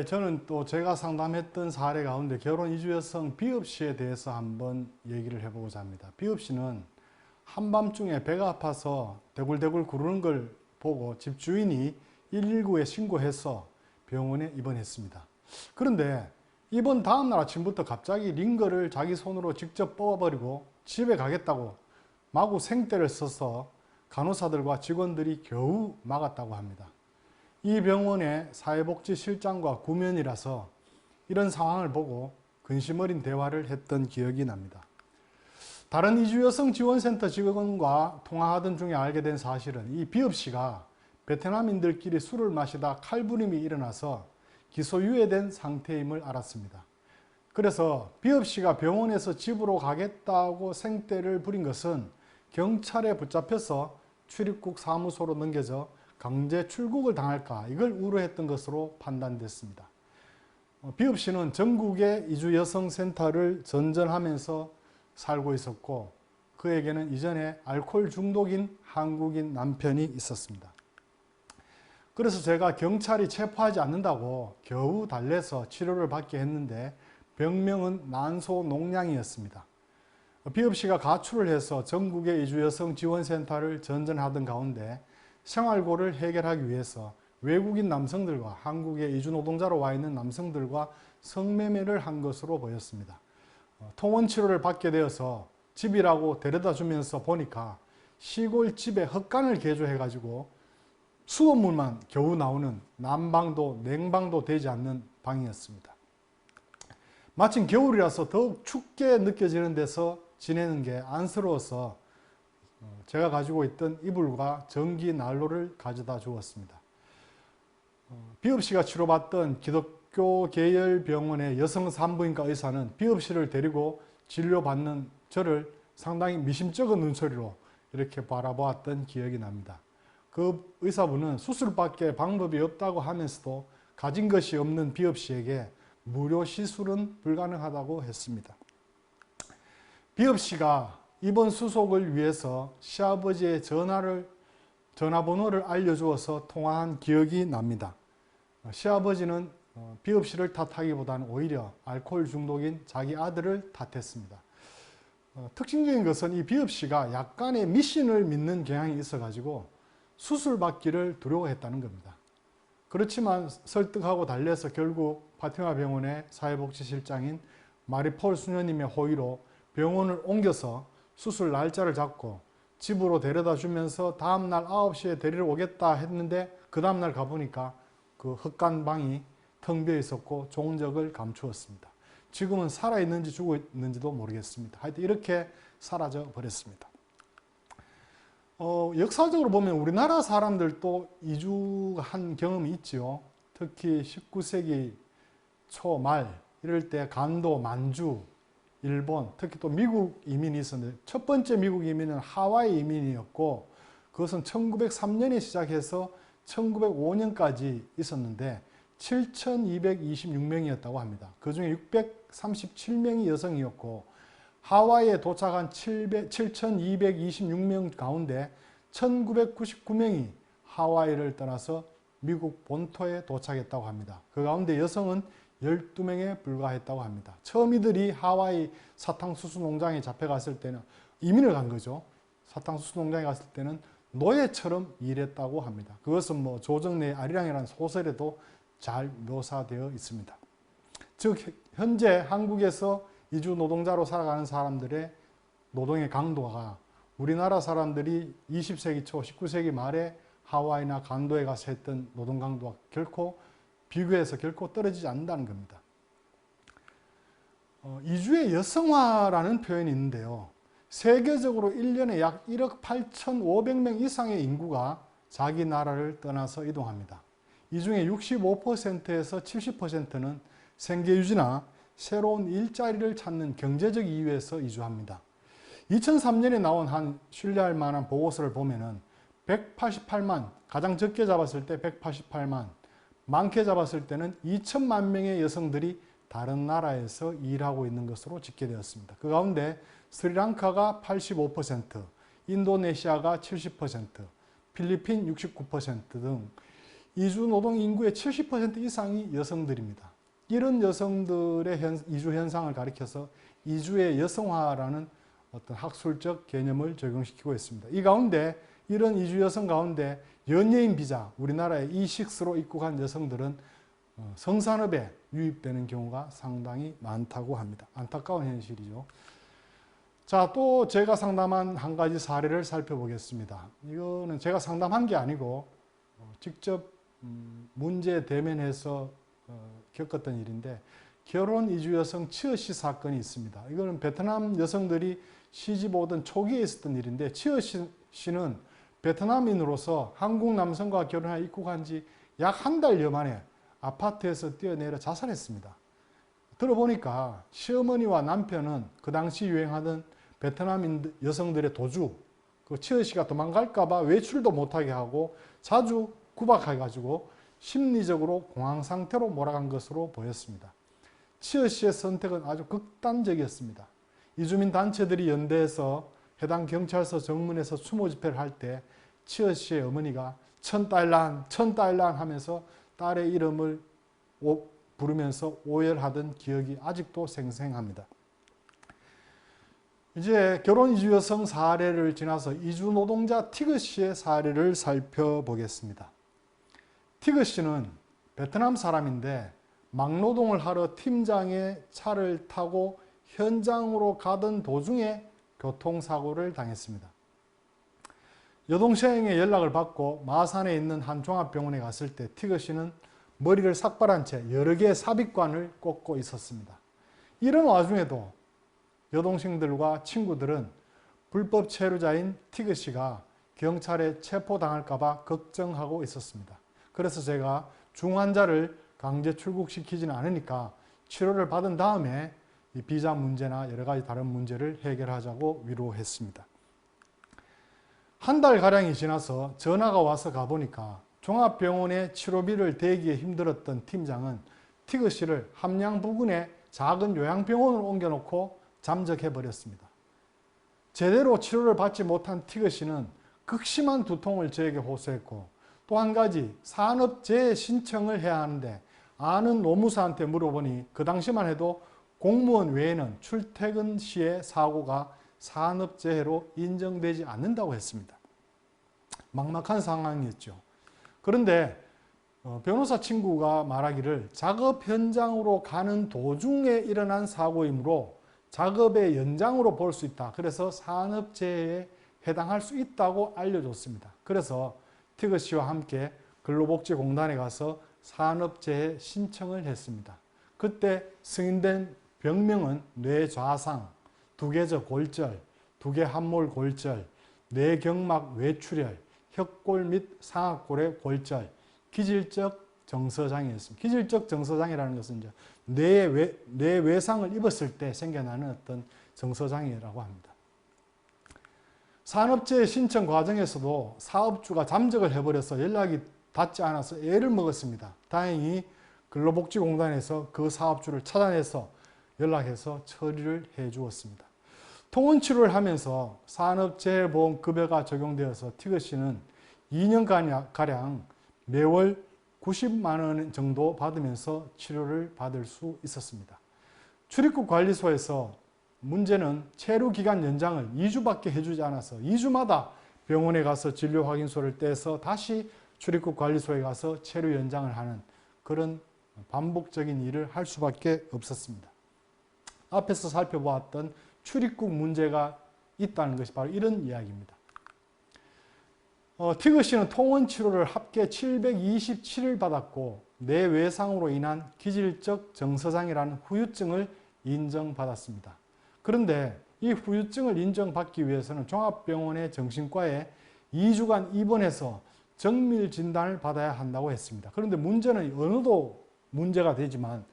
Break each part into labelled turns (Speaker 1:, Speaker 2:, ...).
Speaker 1: 예, 저는 또 제가 상담했던 사례 가운데 결혼 이주 여성 비읍씨에 대해서 한번 얘기를 해보고자 합니다. 비읍씨는 한밤중에 배가 아파서 대굴대굴 구르는 걸 보고 집 주인이 119에 신고해서 병원에 입원했습니다. 그런데 입원 다음날 아침부터 갑자기 링거를 자기 손으로 직접 뽑아버리고 집에 가겠다고 마구 생떼를 써서 간호사들과 직원들이 겨우 막았다고 합니다. 이 병원의 사회복지실장과 구면이라서 이런 상황을 보고 근심 어린 대화를 했던 기억이 납니다. 다른 이주여성 지원센터 직원과 통화하던 중에 알게 된 사실은 이 비읍씨가 베트남인들끼리 술을 마시다 칼부림이 일어나서 기소유예된 상태임을 알았습니다. 그래서 비읍씨가 병원에서 집으로 가겠다고 생떼를 부린 것은 경찰에 붙잡혀서 출입국 사무소로 넘겨져 강제 출국을 당할까 이걸 우려했던 것으로 판단됐습니다. 어, 비읍 씨는 전국의 이주 여성센터를 전전하면서 살고 있었고 그에게는 이전에 알코올 중독인 한국인 남편이 있었습니다. 그래서 제가 경찰이 체포하지 않는다고 겨우 달래서 치료를 받게 했는데 병명은 난소 농량이었습니다. 비읍 씨가 가출을 해서 전국의 이주 여성 지원센터를 전전하던 가운데 생활고를 해결하기 위해서 외국인 남성들과 한국의 이주 노동자로 와 있는 남성들과 성매매를 한 것으로 보였습니다. 어, 통원 치료를 받게 되어서 집이라고 데려다 주면서 보니까 시골 집에 헛간을 개조해 가지고 수돗물만 겨우 나오는 난방도 냉방도 되지 않는 방이었습니다. 마침 겨울이라서 더욱 춥게 느껴지는 데서 지내는 게 안쓰러워서 어, 제가 가지고 있던 이불과 전기 난로를 가져다 주었습니다. 어, 비읍 씨가 치료받던 기독교 계열 병원의 여성 산부인과 의사는 비읍 씨를 데리고 진료받는 저를 상당히 미심쩍은 눈초리로 이렇게 바라보았던 기억이 납니다. 그 의사분은 수술밖에 방법이 없다고 하면서도 가진 것이 없는 비읍 씨에게 무료 시술은 불가능하다고 했습니다. 비읍 씨가 이번 수속을 위해서 시아버지의 전화를 전화번호를 알려주어서 통화한 기억이 납니다. 시아버지는 어, 비읍씨를 탓하기보다는 오히려 알코올 중독인 자기 아들을 탓했습니다. 어, 특징적인 것은 이 비읍씨가 약간의 미신을 믿는 경향이 있어가지고 수술받기를 두려워했다는 겁니다. 그렇지만 설득하고 달래서 결국 파티마 병원의 사회복지실장인 마리폴 수녀님의 호의로 병원을 옮겨서 수술 날짜를 잡고 집으로 데려다 주면서 다음날 9시에 데리러 오겠다 했는데 그 다음날 가보니까 그 흑간 방이 텅 비어 있었고 종적을 감추었습니다. 지금은 살아있는지 죽어 있는지도 모르겠습니다. 하여튼 이렇게 사라져 버렸습니다. 어, 역사적으로 보면 우리나라 사람들도 이주한 경험이 있지요. 특히 19세기 초말 이럴 때 간도, 만주, 일본, 특히 또 미국 이민이 있었는데 첫 번째 미국 이민은 하와이 이민이었고 그것은 1903년에 시작해서 1905년까지 있었는데 7,226명이었다고 합니다. 그 중에 637명이 여성이었고 하와이에 도착한 7,226명 가운데 1,999명이 하와이를 떠나서 미국 본토에 도착했다고 합니다. 그 가운데 여성은 12명에 불과했다고 합니다. 처음 이들이 하와이 사탕수수 농장에 잡혀갔을 때는 이민을 간 거죠. 사탕수수 농장에 갔을 때는 노예처럼 일했다고 합니다. 그것은 뭐 조정래 아리랑이라는 소설에도 잘 묘사되어 있습니다. 즉 현재 한국에서 이주 노동자로 살아가는 사람들의 노동의 강도가 우리나라 사람들이 20세기 초 19세기 말에 하와이나 간도에 가서 했던 노동 강도와 결코 비교해서 결코 떨어지지 않는다는 겁니다. 어, 이주의 여성화라는 표현이 있는데요. 세계적으로 1년에 약 1억 8,500명 이상의 인구가 자기 나라를 떠나서 이동합니다. 이 중에 65%에서 70%는 생계 유지나 새로운 일자리를 찾는 경제적 이유에서 이주합니다. 2003년에 나온 한 신뢰할 만한 보고서를 보면 은 188만, 가장 적게 잡았을 때 188만, 많게 잡았을 때는 2천만 명의 여성들이 다른 나라에서 일하고 있는 것으로 집계되었습니다. 그 가운데 스리랑카가 85%, 인도네시아가 70%, 필리핀 69%등 이주 노동 인구의 70% 이상이 여성들입니다. 이런 여성들의 현, 이주 현상을 가리켜서 이주의 여성화라는 어떤 학술적 개념을 적용시키고 있습니다. 이 가운데 이런 이주 여성 가운데 연예인 비자, 우리나라에 이식스로 입국한 여성들은 어, 성산업에 유입되는 경우가 상당히 많다고 합니다. 안타까운 현실이죠. 자, 또 제가 상담한 한 가지 사례를 살펴보겠습니다. 이거는 제가 상담한 게 아니고 어, 직접 음, 문제 대면해서 어, 겪었던 일인데 결혼 이주 여성 치어 씨 사건이 있습니다. 이거는 베트남 여성들이 시집 오던 초기에 있었던 일인데 치어 씨는 베트남인으로서 한국 남성과 결혼해 입국한 지 약 한 달여 만에 아파트에서 뛰어내려 자살했습니다. 들어보니까 시어머니와 남편은 그 당시 유행하던 베트남 여성들의 도주, 그 치어 씨가 도망갈까봐 외출도 못하게 하고 자주 구박해가지고 심리적으로 공황 상태로 몰아간 것으로 보였습니다. 치어 씨의 선택은 아주 극단적이었습니다. 이주민 단체들이 연대해서 해당 경찰서 정문에서 추모 집회를 할 때 치어 씨의 어머니가 천달란 천달란 하면서 딸의 이름을 부르면서 오열하던 기억이 아직도 생생합니다. 이제 결혼 이주 여성 사례를 지나서 이주 노동자 티그 씨의 사례를 살펴보겠습니다. 티그 씨는 베트남 사람인데 막노동을 하러 팀장의 차를 타고 현장으로 가던 도중에 교통사고를 당했습니다. 여동생의 연락을 받고 마산에 있는 한 종합병원에 갔을 때 티그 씨는 머리를 삭발한 채 여러 개의 삽입관을 꽂고 있었습니다. 이런 와중에도 여동생들과 친구들은 불법 체류자인 티그 씨가 경찰에 체포당할까봐 걱정하고 있었습니다. 그래서 제가 중환자를 강제 출국시키지는 않으니까 치료를 받은 다음에 이 비자 문제나 여러 가지 다른 문제를 해결하자고 위로했습니다. 한 달 가량이 지나서 전화가 와서 가보니까 종합병원의 치료비를 대기에 힘들었던 팀장은 티그 씨를 함양 부근의 작은 요양병원으로 옮겨놓고 잠적해버렸습니다. 제대로 치료를 받지 못한 티그 씨는 극심한 두통을 저에게 호소했고 또 한 가지 산업재해 신청을 해야 하는데 아는 노무사한테 물어보니 그 당시만 해도 공무원 외에는 출퇴근 시의 사고가 산업재해로 인정되지 않는다고 했습니다. 막막한 상황이었죠. 그런데 어, 변호사 친구가 말하기를 작업 현장으로 가는 도중에 일어난 사고이므로 작업의 연장으로 볼 수 있다. 그래서 산업재해에 해당할 수 있다고 알려줬습니다. 그래서 티그 씨와 함께 근로복지공단에 가서 산업재해 신청을 했습니다. 그때 승인된 병명은 뇌좌상, 두개저 골절, 두개 함몰 골절, 뇌경막 외출혈, 협골 및 상악골의 골절, 기질적 정서장애였습니다. 기질적 정서장애라는 것은 이제 뇌, 외, 뇌 외상을 입었을 때 생겨나는 어떤 정서장애라고 합니다. 산업재해 신청 과정에서도 사업주가 잠적을 해버려서 연락이 닿지 않아서 애를 먹었습니다. 다행히 근로복지공단에서 그 사업주를 찾아내서 연락해서 처리를 해 주었습니다. 통원치료를 하면서 산업재해보험급여가 적용되어서 티그 씨는 2년가량 매월 90만 원 정도 받으면서 치료를 받을 수 있었습니다. 출입국 관리소에서 문제는 체류 기간 연장을 2주밖에 해주지 않아서 2주마다 병원에 가서 진료 확인서를 떼서 다시 출입국 관리소에 가서 체류 연장을 하는 그런 반복적인 일을 할 수밖에 없었습니다. 앞에서 살펴보았던 출입국 문제가 있다는 것이 바로 이런 이야기입니다. 어, 티그 씨는 통원 치료를 합계 727일 받았고 뇌외상으로 인한 기질적 정서장애라는 후유증을 인정받았습니다. 그런데 이 후유증을 인정받기 위해서는 종합병원의 정신과에 2주간 입원해서 정밀 진단을 받아야 한다고 했습니다. 그런데 문제는 언어도 문제가 되지만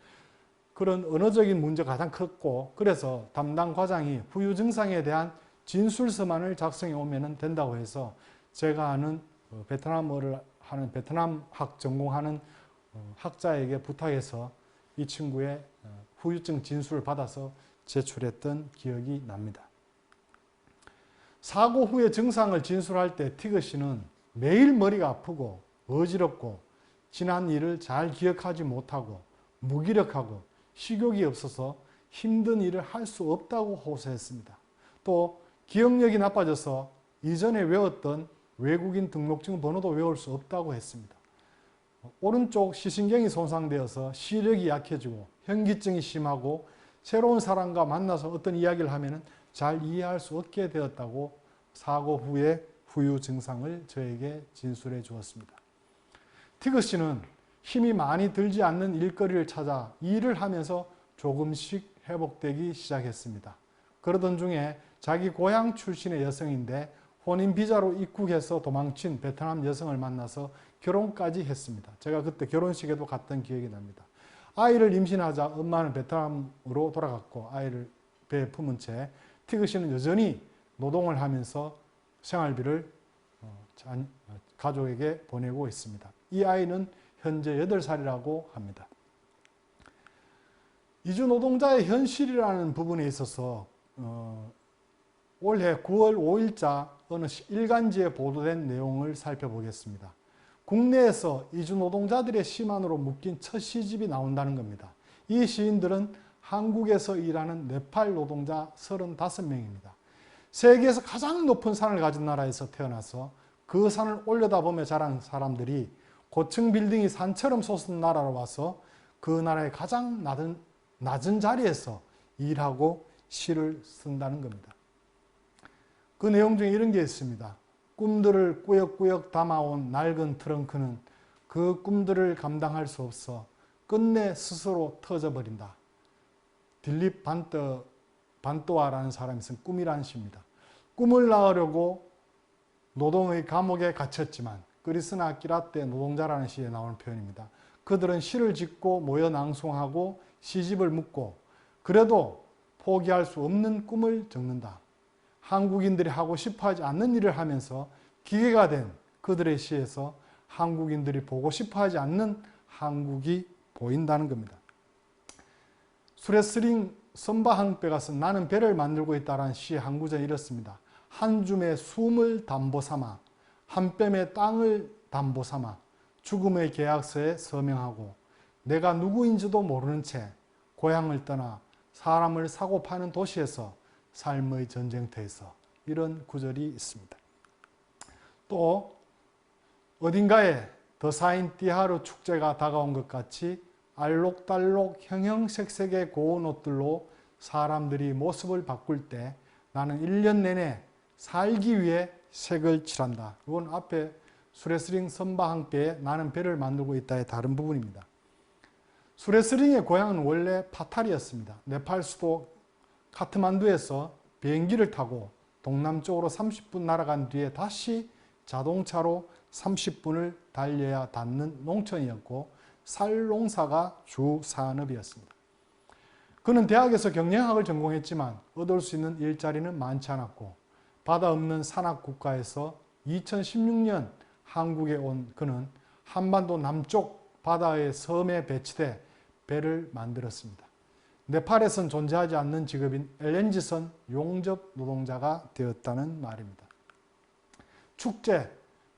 Speaker 1: 그런 언어적인 문제가 가장 컸고 그래서 담당 과장이 후유 증상에 대한 진술서만을 작성해 오면 된다고 해서 제가 아는 어, 베트남어를 하는 베트남학 전공하는 어, 학자에게 부탁해서 이 친구의 어, 후유증 진술을 받아서 제출했던 기억이 납니다. 사고 후의 증상을 진술할 때 티그 씨는 매일 머리가 아프고 어지럽고 지난 일을 잘 기억하지 못하고 무기력하고 식욕이 없어서 힘든 일을 할 수 없다고 호소했습니다. 또 기억력이 나빠져서 이전에 외웠던 외국인 등록증 번호도 외울 수 없다고 했습니다. 오른쪽 시신경이 손상되어서 시력이 약해지고 현기증이 심하고 새로운 사람과 만나서 어떤 이야기를 하면 잘 이해할 수 없게 되었다고 사고 후에 후유 증상을 저에게 진술해 주었습니다. 티그 씨는 힘이 많이 들지 않는 일거리를 찾아 일을 하면서 조금씩 회복되기 시작했습니다. 그러던 중에 자기 고향 출신의 여성인데 혼인 비자로 입국해서 도망친 베트남 여성을 만나서 결혼까지 했습니다. 제가 그때 결혼식에도 갔던 기억이 납니다. 아이를 임신하자 엄마는 베트남으로 돌아갔고 아이를 배에 품은 채 티그 씨는 여전히 노동을 하면서 생활비를 어, 가족에게 보내고 있습니다. 이 아이는 현재 8살이라고 합니다. 이주 노동자의 현실이라는 부분에 있어서 어, 올해 9월 5일자 어느 일간지에 보도된 내용을 살펴보겠습니다. 국내에서 이주 노동자들의 시만으로 묶인 첫 시집이 나온다는 겁니다. 이 시인들은 한국에서 일하는 네팔 노동자 35명입니다. 세계에서 가장 높은 산을 가진 나라에서 태어나서 그 산을 올려다보며 자란 사람들이 고층 빌딩이 산처럼 솟은 나라로 와서 그 나라의 가장 낮은, 낮은 자리에서 일하고 시를 쓴다는 겁니다. 그 내용 중에 이런 게 있습니다. 꿈들을 꾸역꾸역 담아온 낡은 트렁크는 그 꿈들을 감당할 수 없어 끝내 스스로 터져버린다. 딜립 반떠, 반또아라는 사람이 쓴 꿈이라는 시입니다. 꿈을 낳으려고 노동의 감옥에 갇혔지만 그리스나 끼라떼 노동자라는 시에 나오는 표현입니다. 그들은 시를 짓고 모여 낭송하고 시집을 묻고 그래도 포기할 수 없는 꿈을 적는다. 한국인들이 하고 싶어 하지 않는 일을 하면서 기계가 된 그들의 시에서 한국인들이 보고 싶어 하지 않는 한국이 보인다는 겁니다. 수레스링 선바항배가 쓴 나는 배를 만들고 있다라는 시의 한 구절이 이렇습니다. 한 줌의 숨을 담보 삼아 한 뼘의 땅을 담보 삼아 죽음의 계약서에 서명하고 내가 누구인지도 모르는 채 고향을 떠나 사람을 사고 파는 도시에서 삶의 전쟁터에서 이런 구절이 있습니다. 또 어딘가에 더 사인 띠하루 축제가 다가온 것 같이 알록달록 형형색색의 고운 옷들로 사람들이 모습을 바꿀 때 나는 1년 내내 살기 위해 색을 칠한다. 이건 앞에 수레스링 선바항배에 나는 배를 만들고 있다의 다른 부분입니다. 수레스링의 고향은 원래 파탈이었습니다. 네팔 수도 카트만두에서 비행기를 타고 동남쪽으로 30분 날아간 뒤에 다시 자동차로 30분을 달려야 닿는 농촌이었고 쌀농사가 주 산업이었습니다. 그는 대학에서 경영학을 전공했지만 얻을 수 있는 일자리는 많지 않았고 바다 없는 산악 국가에서 2016년 한국에 온 그는 한반도 남쪽 바다의 섬에 배치돼 배를 만들었습니다. 네팔에선 존재하지 않는 직업인 LNG선 용접 노동자가 되었다는 말입니다. 축제,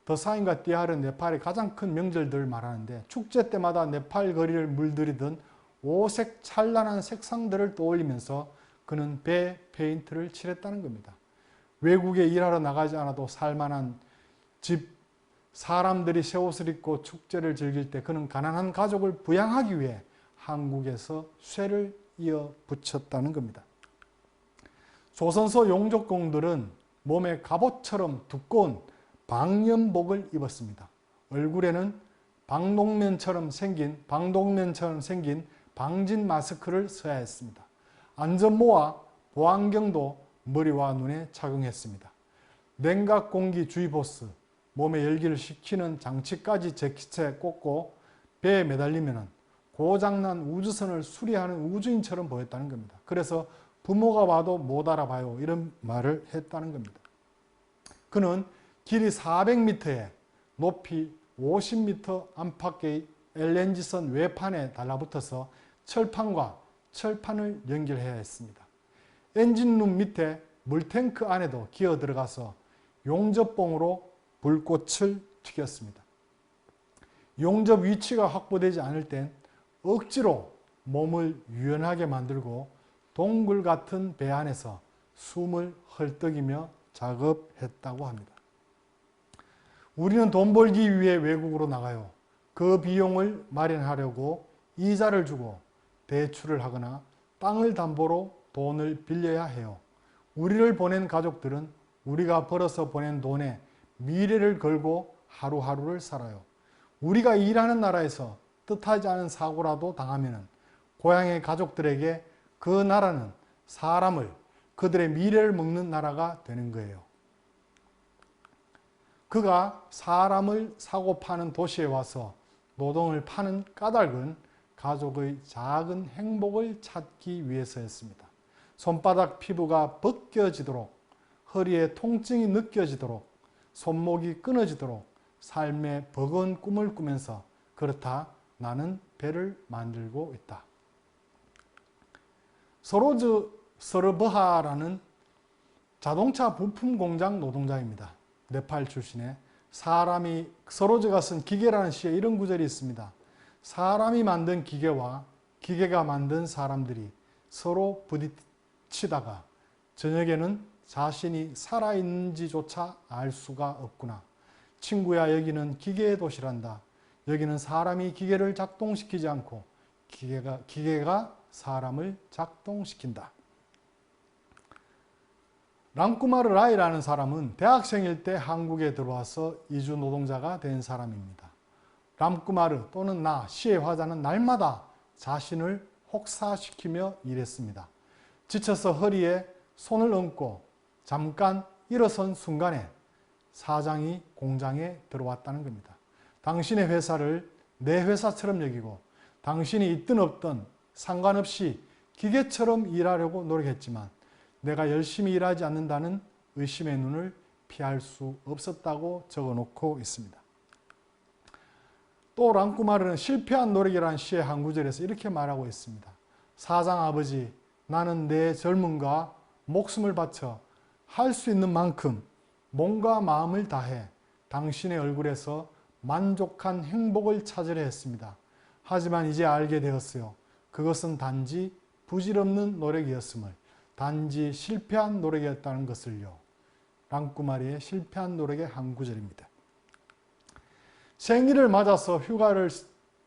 Speaker 1: 더사인과 띠하르 네팔의 가장 큰 명절들 말하는데 축제 때마다 네팔 거리를 물들이던 오색 찬란한 색상들을 떠올리면서 그는 배 페인트를 칠했다는 겁니다. 외국에 일하러 나가지 않아도 살만한 집, 사람들이 새 옷을 입고 축제를 즐길 때 그는 가난한 가족을 부양하기 위해 한국에서 쇠를 이어 붙였다는 겁니다. 조선소 용족공들은 몸에 갑옷처럼 두꺼운 방염복을 입었습니다. 얼굴에는 방독면처럼 생긴 방독면처럼 생긴 방진 마스크를 써야 했습니다. 안전모와 보안경도 머리와 눈에 착용했습니다. 냉각 공기 주의보스, 몸에 열기를 식히는 장치까지 재킷에 꽂고 배에 매달리면 고장난 우주선을 수리하는 우주인처럼 보였다는 겁니다. 그래서 부모가 봐도 못 알아봐요. 이런 말을 했다는 겁니다. 그는 길이 400m에 높이 50m 안팎의 LNG선 외판에 달라붙어서 철판과 철판을 연결해야 했습니다. 엔진룸 밑에 물탱크 안에도 기어 들어가서 용접봉으로 불꽃을 튀겼습니다. 용접 위치가 확보되지 않을 땐 억지로 몸을 유연하게 만들고 동굴 같은 배 안에서 숨을 헐떡이며 작업했다고 합니다. 우리는 돈 벌기 위해 외국으로 나가요. 그 비용을 마련하려고 이자를 주고 대출을 하거나 땅을 담보로 돈을 빌려야 해요. 우리를 보낸 가족들은 우리가 벌어서 보낸 돈에 미래를 걸고 하루하루를 살아요. 우리가 일하는 나라에서 뜻하지 않은 사고라도 당하면 고향의 가족들에게 그 나라는 사람을 그들의 미래를 먹는 나라가 되는 거예요. 그가 사람을 사고 파는 도시에 와서 노동을 파는 까닭은 가족의 작은 행복을 찾기 위해서였습니다. 손바닥 피부가 벗겨지도록 허리에 통증이 느껴지도록 손목이 끊어지도록 삶의 버거운 꿈을 꾸면서 그렇다 나는 배를 만들고 있다. 소로즈 서르버하라는 자동차 부품 공장 노동자입니다. 네팔 출신의 사람이 서로즈가 쓴 기계라는 시에 이런 구절이 있습니다. 사람이 만든 기계와 기계가 만든 사람들이 서로 부딪 히다가 저녁에는 자신이 살아있는지조차 알 수가 없구나. 친구야 여기는 기계의 도시란다. 여기는 사람이 기계를 작동시키지 않고 기계가, 기계가 사람을 작동시킨다. 랑쿠마르 라이라는 사람은 대학생일 때 한국에 들어와서 이주 노동자가 된 사람입니다. 람쿠마르 또는 나, 시의 화자는 날마다 자신을 혹사시키며 일했습니다. 지쳐서 허리에 손을 얹고 잠깐 일어선 순간에 사장이 공장에 들어왔다는 겁니다. 당신의 회사를 내 회사처럼 여기고 당신이 있든 없든 상관없이 기계처럼 일하려고 노력했지만 내가 열심히 일하지 않는다는 의심의 눈을 피할 수 없었다고 적어 놓고 있습니다. 또 랑쿠마르는 실패한 노력이라는 시의 한 구절에서 이렇게 말하고 있습니다. 사장 아버지, 나는 내 젊음과 목숨을 바쳐 할 수 있는 만큼 몸과 마음을 다해 당신의 얼굴에서 만족한 행복을 찾으려 했습니다. 하지만 이제 알게 되었어요. 그것은 단지 부질없는 노력이었음을, 단지 실패한 노력이었다는 것을요. 랑꾸마리의 실패한 노력의 한 구절입니다. 생일을 맞아서 휴가를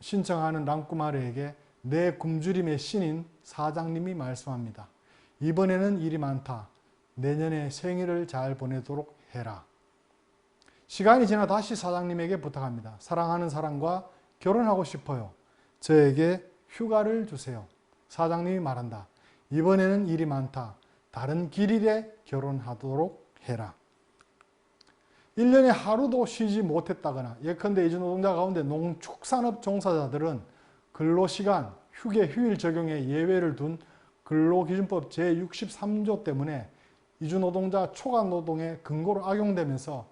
Speaker 1: 신청하는 랑꾸마리에게 내 굶주림의 신인 사장님이 말씀합니다. 이번에는 일이 많다. 내년에 생일을 잘 보내도록 해라. 시간이 지나 다시 사장님에게 부탁합니다. 사랑하는 사람과 결혼하고 싶어요. 저에게 휴가를 주세요. 사장님이 말한다. 이번에는 일이 많다. 다른 길일에 결혼하도록 해라. 1년에 하루도 쉬지 못했다거나 예컨대 이주 노동자 가운데 농축산업 종사자들은 근로시간, 휴게, 휴일 적용에 예외를 둔 근로기준법 제63조 때문에 이주 노동자 초과 노동의 근거로 악용되면서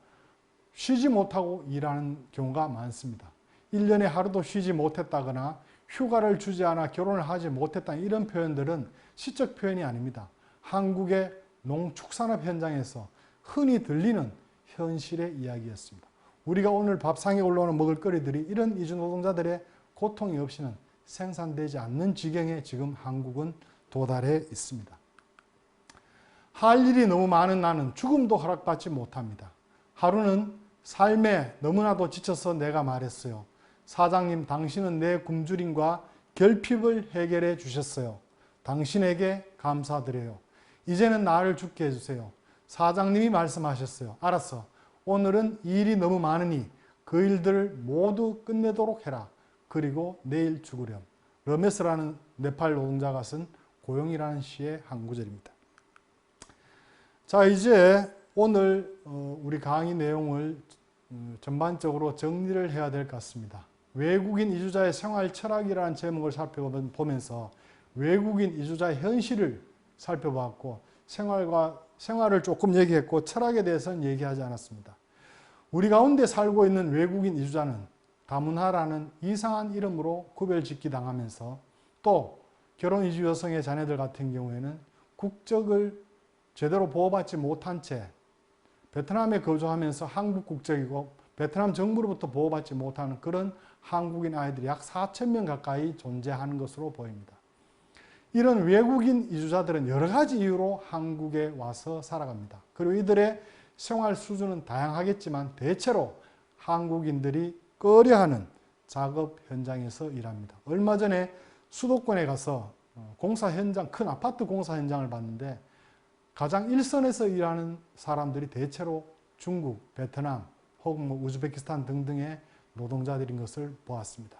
Speaker 1: 쉬지 못하고 일하는 경우가 많습니다. 1년에 하루도 쉬지 못했다거나 휴가를 주지 않아 결혼을 하지 못했다 이런 표현들은 시적 표현이 아닙니다. 한국의 농축산업 현장에서 흔히 들리는 현실의 이야기였습니다. 우리가 오늘 밥상에 올라오는 먹을거리들이 이런 이주 노동자들의 고통이 없이는 생산되지 않는 지경에 지금 한국은 도달해 있습니다. 할 일이 너무 많은 나는 죽음도 허락받지 못합니다. 하루는 삶에 너무나도 지쳐서 내가 말했어요. 사장님, 당신은 내 굶주림과 결핍을 해결해 주셨어요. 당신에게 감사드려요. 이제는 나를 죽게 해주세요. 사장님이 말씀하셨어요. 알았어. 오늘은 일이 너무 많으니 그 일들을 모두 끝내도록 해라. 그리고 내일 죽으렴. 러메스라는 네팔 노동자가 쓴 고용이라는 시의 한 구절입니다. 자, 이제 오늘 어, 우리 강의 내용을 어, 전반적으로 정리를 해야 될 것 같습니다. 외국인 이주자의 생활 철학이라는 제목을 살펴보면서 외국인 이주자의 현실을 살펴봤고 생활과 생활을 조금 얘기했고 철학에 대해서는 얘기하지 않았습니다. 우리 가운데 살고 있는 외국인 이주자는 다문화라는 이상한 이름으로 구별짓기 당하면서 또 결혼 이주 여성의 자녀들 같은 경우에는 국적을 제대로 보호받지 못한 채 베트남에 거주하면서 한국 국적이고 베트남 정부로부터 보호받지 못하는 그런 한국인 아이들이 약 4천 명 가까이 존재하는 것으로 보입니다. 이런 외국인 이주자들은 여러 가지 이유로 한국에 와서 살아갑니다. 그리고 이들의 생활 수준은 다양하겠지만 대체로 한국인들이 꺼려하는 작업 현장에서 일합니다. 얼마 전에 수도권에 가서 어, 공사 현장, 큰 아파트 공사 현장을 봤는데 가장 일선에서 일하는 사람들이 대체로 중국, 베트남 혹은 뭐 우즈베키스탄 등등의 노동자들인 것을 보았습니다.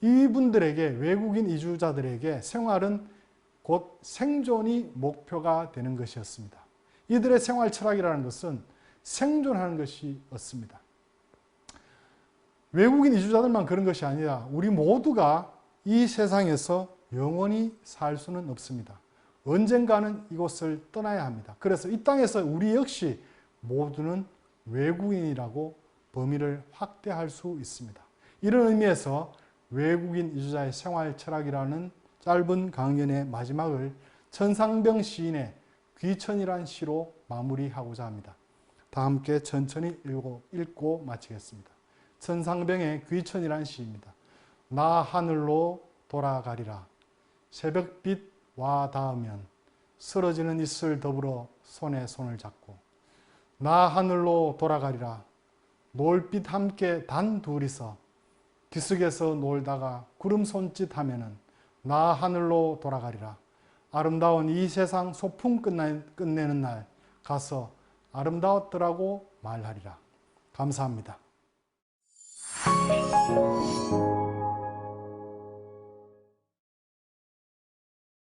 Speaker 1: 이분들에게 외국인 이주자들에게 생활은 곧 생존이 목표가 되는 것이었습니다. 이들의 생활 철학이라는 것은 생존하는 것이었습니다. 외국인 이주자들만 그런 것이 아니라 우리 모두가 이 세상에서 영원히 살 수는 없습니다. 언젠가는 이곳을 떠나야 합니다. 그래서 이 땅에서 우리 역시 모두는 외국인이라고 범위를 확대할 수 있습니다. 이런 의미에서 외국인 이주자의 생활 철학이라는 짧은 강연의 마지막을 천상병 시인의 귀천이란 시로 마무리하고자 합니다. 다 함께 천천히 읽고, 읽고 마치겠습니다. 천상병의 귀천이란 시입니다. 나 하늘로 돌아가리라. 새벽빛 와 닿으면 쓰러지는 이슬 더불어 손에 손을 잡고 나 하늘로 돌아가리라. 노을빛 함께 단 둘이서 기슭에서 놀다가 구름 손짓 하면은 나 하늘로 돌아가리라. 아름다운 이 세상 소풍 끝내는 날 가서 아름다웠더라고 말하리라. 감사합니다. 啊